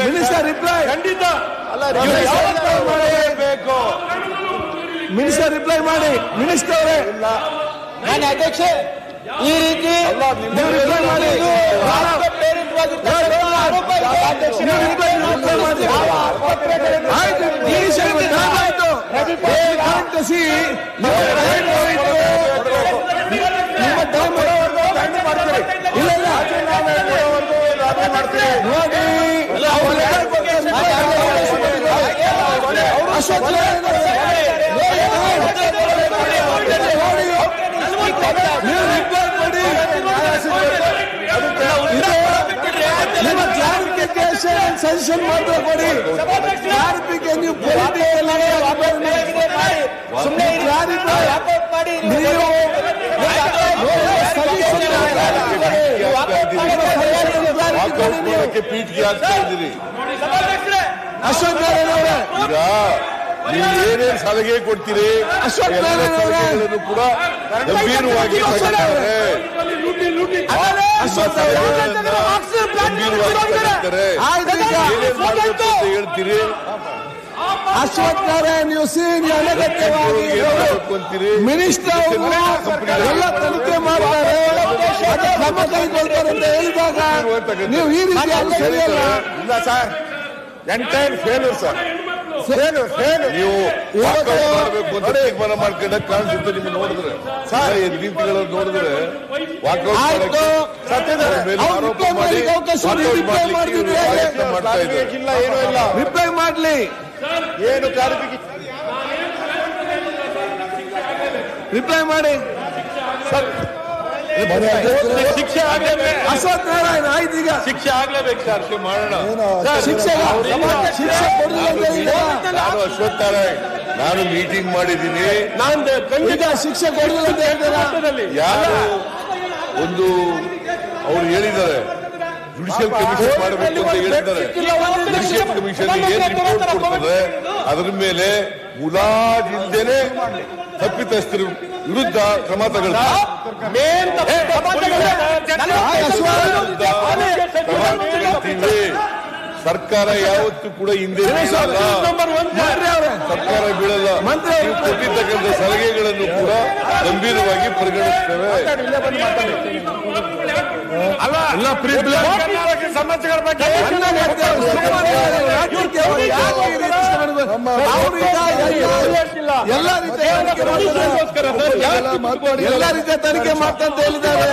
Minister reply ಖಂಡಿತ ಮಾಡಬೇಕು minister reply ಮಾಡಿ. ಮಿನಿಸ್ಟರ್ ಅವರೇ. ನಾನು ಅಧ್ಯಕ್ಷ ಈ ರೀತಿ ನೀವು ರಿಪ್ಲೈ ಮಾಡಿ. ರಾಷ್ಟ್ರ ನೋಡಿ ಅಶೋಕ್ ಲೇವನ್ ಅವರೇ, ನೀವು ರಿಪ್ಲೈ ಕೊಡಿ ನಿಮ್ಮ ಕ್ಲಾರಿಫಿಕೇಶನ್ ಸಜೆಷನ್ ಮಾತ್ರ ಕೊಡಿ. ಕ್ಲಾರಿಫಿಕೇಶನ್ ನೀವು ಪೀಠಿಗೆ ಇದ್ದೀರಿ ಅಶೋಕ್ ನಾರಾಯಣ ಈಗ ನೀವು ಏನೇನ್ ಸಲಹೆ ಕೊಡ್ತೀರಿ? ಕೂಡ ಗಂಭೀರವಾಗಿ. ಅಶೋಕ್ ಹೇಳ್ತೀರಿ. ಅಶ್ವಥ್ ನಾರಾಯಣ್ ನೀವು ಸೀನಿ ಅನಗತ್ಯವಾಗಿ ಮಿನಿಸ್ಟರ್ ಎಲ್ಲ ತನಿಖೆ ಮಾಡ್ತಾರೆ. ಕ್ರಮ ಕೈಗೊಳ್ತಾರೆ ಅಂತ ಹೇಳಿದಾಗ ನೀವು ಈ ರೀತಿ ಸರಿಯಲ್ಲ ಇಲ್ಲ sir entire failure sir failure ಏನು ನೀವು ಮಾಡಬೇಕು ಅಂತ ತೀರ್ಮಾನ ಮಾಡ್ಕೊಂಡ ಕಾಣಿಸುತ್ತೆ ನಿಮ್ಗೆ ನೋಡಿದ್ರೆ. ರೀತಿಗಳನ್ನು ನೋಡಿದ್ರೆ? ಏನೂ ರಿಪ್ಲೈ ಮಾಡ್ಲಿ. ಏನು ರಿಪ್ಲೈ ಮಾಡಿ. ಶಿಕ್ಷೆ ಆಗ್ಲೇಬೇಕು ಅಶ್ವಥ್ ನಾರಾಯಣ ಆಯ್ತು. ಈಗ ಶಿಕ್ಷೆ ಆಗ್ಲೇಬೇಕು ಸರ್ ಮಾಡೋಣ. ಶಿಕ್ಷೆ? ನಾನು ಅಶ್ವಥ್ ನಾರಾಯಣ್ ನಾನು ಮೀಟಿಂಗ್ ಮಾಡಿದ್ದೀನಿ. ಖಂಡಿತ ಶಿಕ್ಷೆ ಕೊಡಲಿಲ್ಲ ಅಂತ ಹೇಳ್ತೀರಾ? ಯಾರು? ಒಂದು ಅವ್ರು ಹೇಳಿದ್ದಾರೆ. ಜುಡಿಷಿಯಲ್ ಕಮಿಷನ್ ಮಾಡಬೇಕು ಅಂತ ಹೇಳಿದ್ದಾರೆ. ಜುಡಿಷಿಯಲ್ ಕಮಿಷನ್ ಏನ್ ರಿಪೋರ್ಟ್ ಕೊಡ್ತದೆ? ಅದರ ಮೇಲೆ ಮುಲಾಜಿಲ್ದೇನೆ ತಪ್ಪಿತಸ್ಥರ ವಿರುದ್ಧ ಕ್ರಮ ತಗೊಳ್ತಾರೆ. ಸರ್ಕಾರ ಯಾವತ್ತೂ ಕೂಡ ಹಿಂದೆ ಸರ್ಕಾರ ಬೀಳಲ್ಲ ಕೊಟ್ಟಿರ್ತಕ್ಕಂಥ ಸಲಹೆಗಳನ್ನು ಕೂಡ ಗಂಭೀರವಾಗಿ ಪರಿಗಣಿಸ್ತೇವೆ. ಅಲ್ಲ ಸಮಸ್ಯೆಗಳ ಬಗ್ಗೆ ಎಲ್ಲ ಎಲ್ಲ ರೀತಿಯ ತನಿಖೆ ಮಾಡ್ತಂತ ಹೇಳಿದ್ದಾರೆ.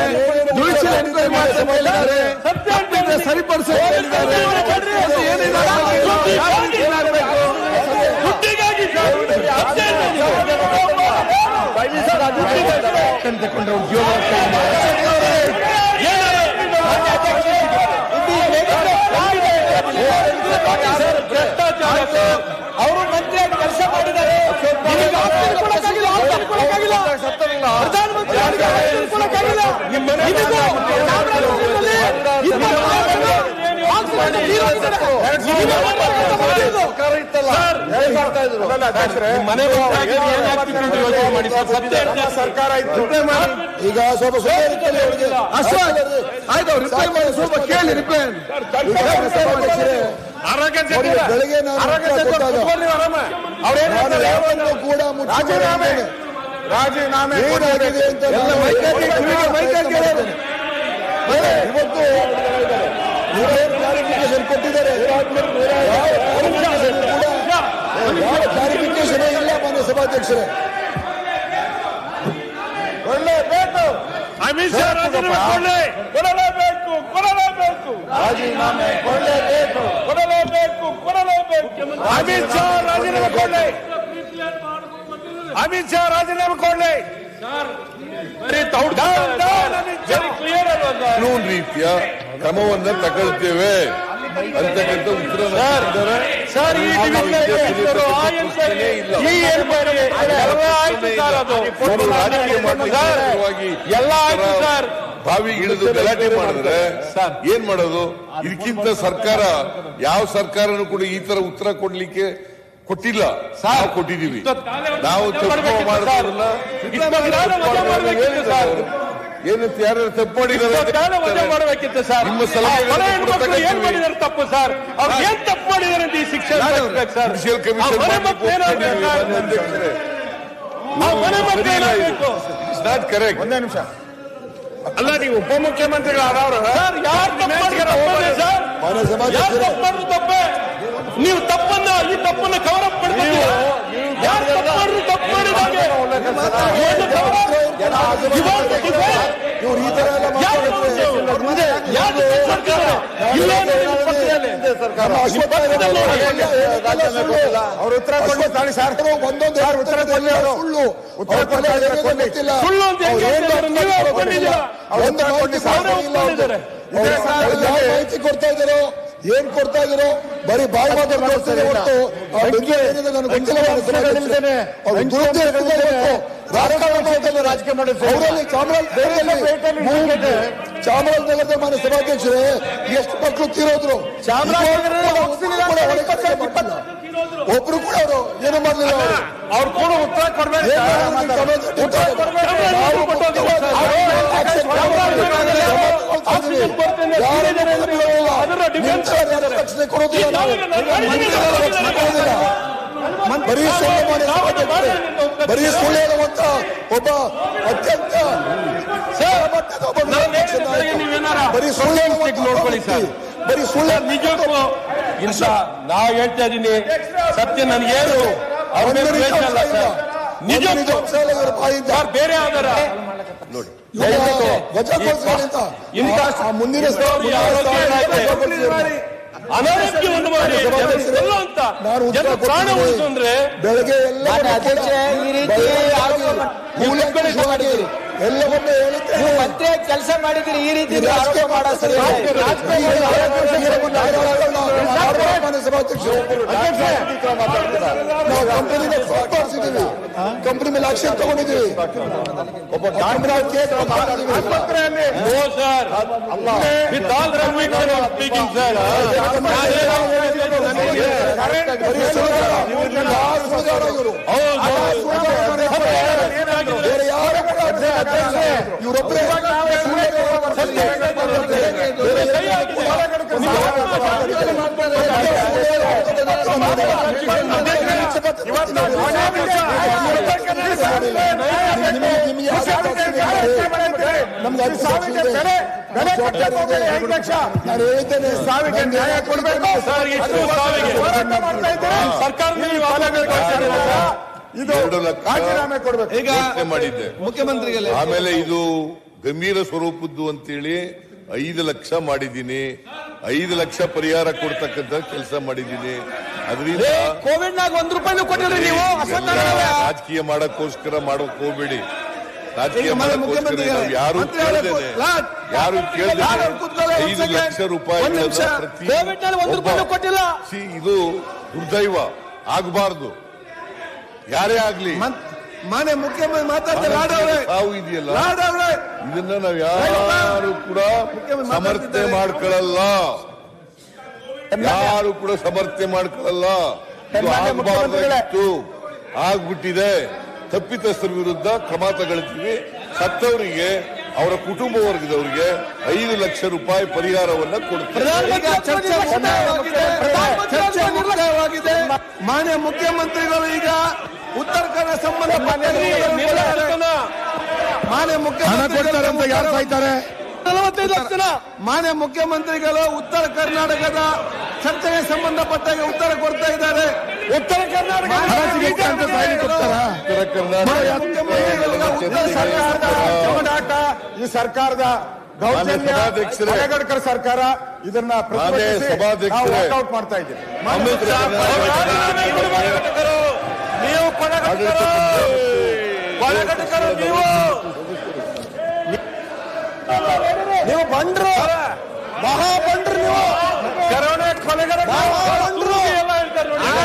ಜುಡಿಷಿಯಲ್ ಎನ್ಕ್ವೈರಿ ಮಾಡ್ತಾ ಅಂತ ಹೇಳಿದ್ದಾರೆ. ಸರಿಪಡಿಸ ಹೇಳಿದ್ದಾರೆ. ರೀತಿ ಏನಾಗಬೇಕು ಅವರು ಮಂತ್ರಿಯಾಗಿ ಕೆಲಸ ಮಾಡಿದ್ದಾರೆ. ಪ್ರಧಾನಮಂತ್ರಿ ಅವರಿಗೆ ಇತ್ತಲ್ಲ? ಕೊಡಕ್ಕಾಗಿಲ್ಲ. ನಿಮಗೂ ಚಾಮರಾಜನಗರದಲ್ಲಿ ಮನೆ ಮಾಡಿದ್ದು. ಸರ್ಕಾರ ಇತ್ತು. ಈಗ ಸ್ವಲ್ಪ ಆಯ್ತು ರಿಪ್ಲೈ ಮಾಡಿ ಸ್ವಲ್ಪ ಕೇಳಿ ರಿಪ್ಲೈ ಬೆಳಗ್ಗೆ ನಾನು ಕೂಡ ರಾಜೀನಾಮೆ. ರಾಜೀನಾಮೆ ಏನಾಗಿದೆ ಅಂತ. ಇವತ್ತು ಇವರೇನು ಕ್ಲಾರಿಫಿಕೇಶನ್ ಕೊಟ್ಟಿದ್ದಾರೆ. ಯಾವ ಕ್ಲಾರಿಫಿಕೇಶನ್ ಇಲ್ಲ ಮಾನ್ಯ ಸಭಾಧ್ಯಕ್ಷರೇ. ಕೊಡಲೇಬೇಕು ಅಮಿತ್ ಶಾ ಕೊಡಲೇಬೇಕು ಕೊಡಲೇಬೇಕು. ರಾಜೀನಾಮೆ ಕೊಡಲೇಬೇಕು. ಕೊಡಲೇಬೇಕು ಕೊಡಲೇಬೇಕು. ಅಮಿತ್ ಶಾ ರಾಜೀನಾಮೆ ಕೊಡಲೇ. ಅಮಿತ್ ಶಾ ರಾಜೀನಾಮೆ ಕೊಡಲೇ. ಕಾನೂನು ರೀತಿಯ? ಕ್ರಮವನ್ನ ತಗೊಳ್ತೇವೆ. ಅಂತಕ್ಕಂಥ ಉತ್ತರ ಸರ್ ಈ ಎಲ್ಲ ಬಾವಿ ಇಳಿದು ಗಲಾಟೆ ಮಾಡಿದ್ರೆ ಏನ್ ಮಾಡೋದು? ಇದಕ್ಕಿಂತ ಸರ್ಕಾರ ಯಾವ ಸರ್ಕಾರನು ಕೂಡ ಈ ತರ ಉತ್ತರ ಕೊಡ್ಲಿಕ್ಕೆ ಕೊಟ್ಟಿಲ್ಲ. ನಾವು ಕೊಟ್ಟಿದ್ದೀವಿ. ನಾವು ತಪ್ಪು ಮಾಡೋದನ್ನ ಏನಂತ ಯಾರು ತಪ್ಪು ಮಾಡಿದ್ದಾರೆ ಮಾಡಬೇಕಿತ್ತು ಸರ್. ಏನ್ ಮಾಡಿದಾರೆ ತಪ್ಪು ಸರ್? ಅವ್ರು ಏನ್ ತಪ್ಪು ಮಾಡಿದಾರೆ ಅಂತ ಈ ಶಿಕ್ಷೆ ಸರ್? ನಾಟ್ ಕರೆಕ್ಟ್ ಒಂದೇ ನಿಮಿಷ. ಅಲ್ಲ ನೀವು ಉಪಮುಖ್ಯಮಂತ್ರಿಗಳು ಆದವ್ರು ಸರ್ ಯಾರು ತಪ್ಪು ಮಾಡಿದಾರೆ? ಸರ್. ಯಾರು ಸಭಾಧ್ಯಕ್ಷರೇ ತಪ್ಪು ಮಾಡಿದ್ರು ತಪ್ಪೇ? ನೀವು ತಪ್ಪನ್ನ ಈ ತಪ್ಪನ್ನ ಕವರ್ ಅಪ್ ಮಾಡ್ತೀವಿ ಯಾರು ತಪ್ಪು ಮಾಡಿದ್ರು ಇವ್ರು ಈ ತರ ಎಲ್ಲ ಯಾರು ಯಾರು ಅವ್ರ ಉತ್ತರ ಕೊಡಿ ತಾಳಿ ಸರ್ ಒಂದೊಂದು ಉತ್ತರ ಕೊಡಿ ಸುಳ್ಳು ಉತ್ತರ ಗೊತ್ತಿಲ್ಲ ಸುಳ್ಳು ಅಂತ? ಒಂದು ಅವರೇ ಒಪ್ಕೊಂಡಿದ್ದಾರೆ. ಯಾವ ಮಾಹಿತಿ ಕೊಡ್ತಾ ಇದ್ದಾರೋ ಏನ್ ಕೊಡ್ತಾ ಇದ್ರೋ ಬರೀ ಬಾಯಿ ಮೂರು- ಚಾಮರಾಜನಗರದ ಮಾನ್ಯ ಸಭಾಧ್ಯಕ್ಷರೇ ಎಷ್ಟು ಮಕ್ಕಳು ತೀರೋದ್ರು ಒಬ್ರು ಕೂಡ ಅವರು ಏನು ಮಾಡಲಿಲ್ಲ ಅವರು ಅವ್ರು ಕೂಡ ಉತ್ತರ ಕೊಡ್ಬೇಕು ಅಂದ್ರೆ ಡಿಫೆನ್ಸ್ ರಕ್ಷಣೆ ಕೊಡೋದಿಲ್ಲ ರಕ್ಷಣೆ ಬರೀ ಸುಳ್ಳು ಮಾಡಿ ಬರೀ ಸುಳ್ಳು ಹೇಳುವಂತ ಒಬ್ಬ ಅತ್ಯಂತ ಮಟ್ಟದ ಒಬ್ಬ ಬರೀ ಸುಳ್ಳು ಹೇಳುವಂತ ನೋಡ್ಕೊಳ್ಳಿ ಸರ್. ಬರೀ ಸುಳ್ಳು ನಿಜಕ್ಕೂ ಇಲ್ಲ ನಾ ಹೇಳ್ತಾ ಇದೀನಿ. ಸತ್ಯ ನನಗೇನು ಅವ್ರ ನಿಜಕ್ಕೂ ಬೇರೆ ಆದರ ಇವಾಗ ಮುಂದಿನ. ಅನಾರೋಗ್ಯವನ್ನು ಮಾಡಿ? ಅಂತ. ಪ್ರಾಣ. ಉಳಿಸು ಅಂದ್ರೆ ಬೆಳಗ್ಗೆ ಎಲ್ಲ ಅಧ್ಯಕ್ಷ ಈ ರೀತಿ ಎಲ್ಲವನ್ನೂ ಹೇಳಿದ್ದೆ ನೀವು ಮಂತ್ರಿ ಕೆಲಸ ಮಾಡಿದ್ರಿ ಈ ರೀತಿ ರಾಜಕೀಯ ಮಾಡೋ ಸರಿ ಇಲ್ಲ. ಕಂಪನಿ ಮೇಲೆ ಆಕ್ಷನ್ ತಗೊಂಡಿದ್ದೀವಿ ಒಬ್ಬ ನೋ ಸರ್ ಯಾರು ಕೂಡ ಇವರೊಬ್ಬರೇ ನಮ್ಗೆ ಅದು ಸಾಕ್ಷಿ ಇದೆ. ನಾನು ಹೇಳಿದ್ದೇನೆ ಸಾವಿಗೆ ನ್ಯಾಯ ಕೊಡಬೇಕು ಸರ್ ಲಕ್ಷ ರಾಜೀನಾಮೆ ಕೊಡಬೇಕು. ಈಗ ಮಾಡಿದ್ದೆ. ಮುಖ್ಯಮಂತ್ರಿಗಳೇ. ಆಮೇಲೆ ಇದು ಗಂಭೀರ ಸ್ವರೂಪದ್ದು ಅಂತೇಳಿ ಐದು ಲಕ್ಷ ಮಾಡಿದ್ದೀನಿ. ಐದು ಲಕ್ಷ ಪರಿಹಾರ ಕೊಡ್ತಕ್ಕಂತ ಕೆಲಸ ಮಾಡಿದ್ದೀನಿ. ಅದರಿಂದ ಕೋವಿಡ್ ನಾಗ ಒಂದ್ ರೂಪಾಯಿ ಕೊಟ್ಟಿಲ್ರಿ ನೀವು? ರಾಜಕೀಯ ಮಾಡಕ್ಕೋಸ್ಕರ ಮಾಡೋಕ್ ಹೋಗ್ಬೇಡಿ. ರಾಜಕೀಯ ಮಾಡೋಕ್ಕೋಸ್ಕರ ನಾವು ಯಾರು ಯಾರು ಲಾಡ್ ಐದು ಲಕ್ಷ ರೂಪಾಯಿ ಇದು ದುರ್ದೈವ. ಆಗಬಾರ್ದು. ಯಾರೇ ಆಗ್ಲಿ. ಮನೆ ಮಾನ್ಯ ಮುಖ್ಯಮಂತ್ರಿ ಮಾತಾಡ್ತಾರೆ ಸಾವು ಇದೆಯಲ್ಲ? ಇದನ್ನ ನಾವ್ ಯಾರು ಕೂಡ ಸಮರ್ಥನೆ ಮಾಡ್ಕೊಳ್ಳಲ್ಲ. ಯಾರು ಕೂಡ ಸಮರ್ಥನೆ ಮಾಡ್ಕೊಳ್ಳಲ್ಲ. ಆಗ್ಬಿಟ್ಟಿದೆ. ತಪ್ಪಿತಸ್ಥರ ವಿರುದ್ಧ ಕ್ರಮ ತಗೊಳ್ತೀವಿ. ಸತ್ತವರಿಗೆ ಅವರ ಕುಟುಂಬ ವರ್ಗದವರಿಗೆ ಐದು ಲಕ್ಷ ರೂಪಾಯಿ ಪರಿಹಾರವನ್ನ ಕೊಡುತ್ತಾರೆ ಮಾನ್ಯ ಮುಖ್ಯಮಂತ್ರಿಗಳು ಈಗ ಉತ್ತರ ಕನ್ನಡ ಸಂಬಂಧ ಮಾನ್ಯ ಮುಖ್ಯಮಂತ್ರಿಗಳು ನಲವತ್ತೈದು ಲಕ್ಷ ಮಾನ್ಯ ಮುಖ್ಯಮಂತ್ರಿಗಳು ಉತ್ತರ ಕರ್ನಾಟಕದ ಚರ್ಚೆಗೆ ಸಂಬಂಧಪಟ್ಟ ಉತ್ತರ ಕೊಡ್ತಾ ಇದ್ದಾರೆ. ಉತ್ತರ ಕರ್ನಾಟಕ ಈ ಸರ್ಕಾರದ ಗೌಡಕರ್ ಸರ್ಕಾರ ಇದನ್ನ ವಾಕೌಟ್ ಮಾಡ್ತಾ ಇದ್ದೀವಿ. ನೀವು ನೀವು. ನೀವು. ಬಂಡ್ರು. ಮಹಾ ಬಂಡ್ರು ನೀವು. ಕರೋನಾ ಕೊಲೆಗರ.